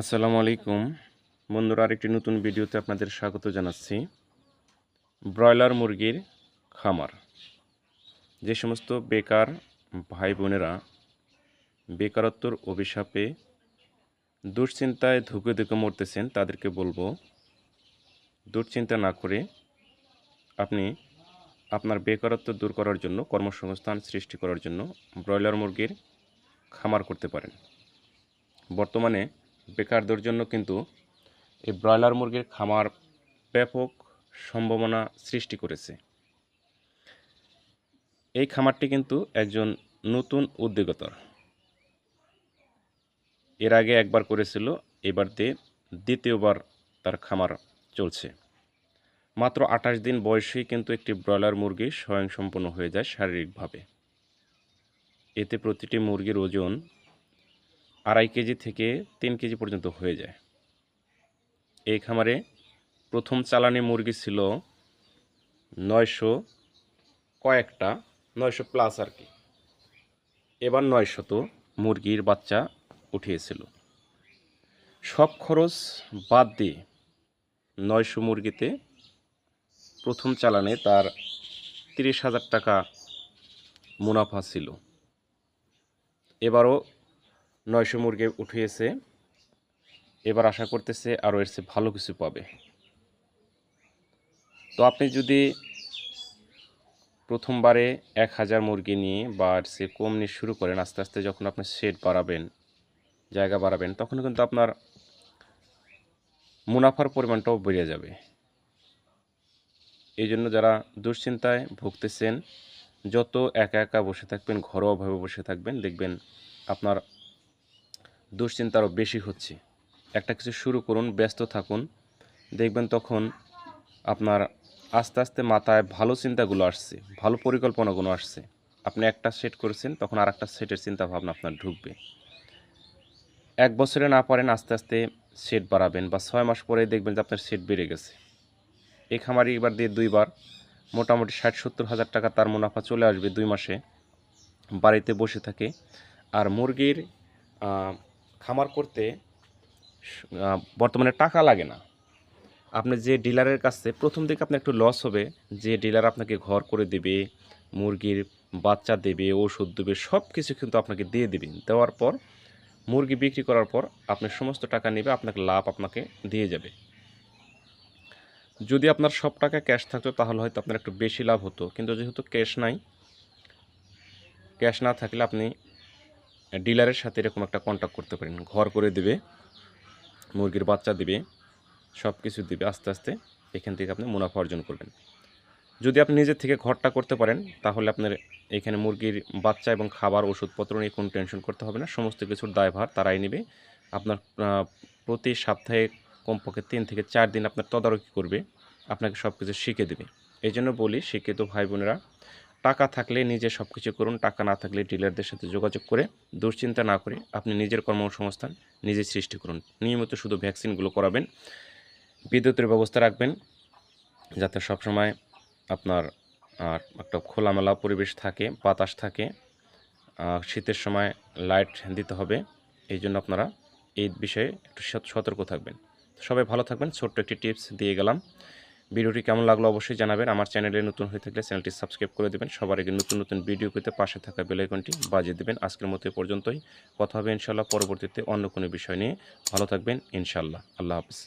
আসসালামু আলাইকুম। বন্ধুরা, আরেকটি নতুন ভিডিওতে আপনাদের স্বাগত জানাচ্ছি। ব্রয়লার মুরগির খামার। যে সমস্ত বেকার ভাই বোনেরা বেকারত্বর অভিশাপে দুশ্চিন্তায় ধুকে ধুকে মরতেছেন, তাদেরকে বলব, দুশ্চিন্তা না করে আপনি আপনার বেকারত্ব দূর করার জন্য, কর্মসংস্থান সৃষ্টি করার জন্য ব্রয়লার মুরগির খামার করতে পারেন। বর্তমানে বেকারদের জন্য কিন্তু এই ব্রয়লার মুরগির খামার ব্যাপক সম্ভাবনা সৃষ্টি করেছে। এই খামারটি কিন্তু একজন নতুন উদ্যোগতার। এর আগে একবার করেছিল, এবার দিয়ে দ্বিতীয়বার তার খামার চলছে। মাত্র আঠাশ দিন বয়সেই কিন্তু একটি ব্রয়লার মুরগি স্বয়ংসম্পন্ন হয়ে যায় শারীরিকভাবে। এতে প্রতিটি মুরগির ওজন আড়াই কেজি থেকে তিন কেজি পর্যন্ত হয়ে যায়। এই খামারে প্রথম চালানি মুরগি ছিল নয়শো কয়েকটা, নয়শো প্লাস আর কি। এবার নয়শত মুরগির বাচ্চা উঠিয়েছিল। সব খরচ বাদ দিয়ে নয়শো মুরগিতে প্রথম চালানে তার তিরিশ হাজার টাকা মুনাফা ছিল। এবারও নয়শো মুরগি উঠিয়েছে। এবার আশা করতেছে আরও এর চেয়ে ভালো কিছু পাবে। তো আপনি যদি প্রথমবারে এক হাজার মুরগি নিয়ে বা এর চেয়ে কম নিয়ে শুরু করেন, আস্তে আস্তে যখন আপনি শেড বাড়াবেন, জায়গা বাড়াবেন, তখন কিন্তু আপনার মুনাফার পরিমাণটাও বেড়ে যাবে। এই জন্য যারা দুশ্চিন্তায় ভুগতেছেন, যত একা একা বসে থাকবেন, ঘরোয়াভাবে বসে থাকবেন, দেখবেন আপনার দুশ্চিন্তা আরও বেশি হচ্ছে। একটা কিছু শুরু করুন, ব্যস্ত থাকুন। দেখবেন তখন আপনার আস্তে আস্তে মাথায় ভালো চিন্তাগুলো আসছে, ভালো পরিকল্পনাগুলো আসছে। আপনি একটা সেট করেছেন, তখন আর একটা সেটের চিন্তাভাবনা আপনার ঢুকবে। এক বছরে না পারেন আস্তে আস্তে সেট বাড়াবেন বা ছয় মাস পরে দেখবেন যে আপনার সেট বেড়ে গেছে। এই খামারি এবার দিয়ে দুইবার, মোটামুটি ষাট সত্তর হাজার টাকা তার মুনাফা চলে আসবে দুই মাসে। বাড়িতে বসে থাকে। আর মুরগির খামার করতে বর্তমানে টাকা লাগে না। আপনি যে ডিলারের কাছে, প্রথম দিকে আপনার একটু লস হবে, যে ডিলার আপনাকে ঘর করে দেবে, মুরগির বাচ্চা দেবে, ওষুধ দেবে সব কিছু কিন্তু আপনাকে দিয়ে দেবে। দেওয়ার পর, মুরগি বিক্রি করার পর আপনি সমস্ত টাকা নেবে, আপনাকে লাভ আপনাকে দিয়ে যাবে। যদি আপনার সব টাকা ক্যাশ থাকতো, তাহলে হয়তো আপনার একটু বেশি লাভ হতো। কিন্তু যেহেতু ক্যাশ নাই ক্যাশ না থাকলে আপনি ডিলারের সাথে এরকম একটা কন্ট্যাক্ট করতে পারেন। ঘর করে দেবে, মুরগির বাচ্চা দেবে সব কিছু দেবে, আস্তে আস্তে এখান থেকে আপনি মুনাফা অর্জন করবেন। যদি আপনি নিজের থেকে ঘরটা করতে পারেন, তাহলে আপনার এখানে মুরগির বাচ্চা এবং খাবার, ওষুধপত্র নিয়ে কোনো টেনশন করতে হবে না। সমস্ত কিছুর দায়ভার তারাই নেবে। আপনার প্রতি সপ্তাহে কমপক্ষে তিন থেকে চার দিন আপনার তদারকি করবে। আপনাকে সব কিছু শিখে দেবে। এই জন্য বলি, শিক্ষিত ভাই বোনেরা টাকা থাকলে নিজে সব কিছু করুন, টাকা না থাকলে ডিলারদের সাথে যোগাযোগ করে, দুশ্চিন্তা না করে আপনি নিজের কর্মসংস্থান নিজে সৃষ্টি করুন। নিয়মিত শুধু ভ্যাকসিনগুলো করাবেন, বিদ্যুতের ব্যবস্থা রাখবেন, যাতে সবসময় আপনার আর একটা খোলামেলা পরিবেশ থাকে, বাতাস থাকে শীতের সময় লাইট দিতে হবে, এই জন্য আপনারা এই বিষয়ে একটু সত- সতর্ক থাকবেন। সবাই ভালো থাকবেন, ছোট্ট একটি টিপস দিয়ে গেলাম। ভিডিওটি কেমন লাগল অবশ্যই জানাবেন। আমার চ্যানেলে নতুন হয়ে থাকলে চ্যানেলটি সাবস্ক্রাইব করে দেবেন। সবার আগে নতুন নতুন ভিডিও পেতে পাশে থাকা বেলাইকনটি বাজিয়ে দেবেন। আজকের মতো পর্যন্তই। কথা হবে ইনশাল্লাহ পরবর্তীতে অন্য কোনো বিষয় নিয়ে। ভালো থাকবেন ইনশাল্লাহ আল্লাহ হাফিজ।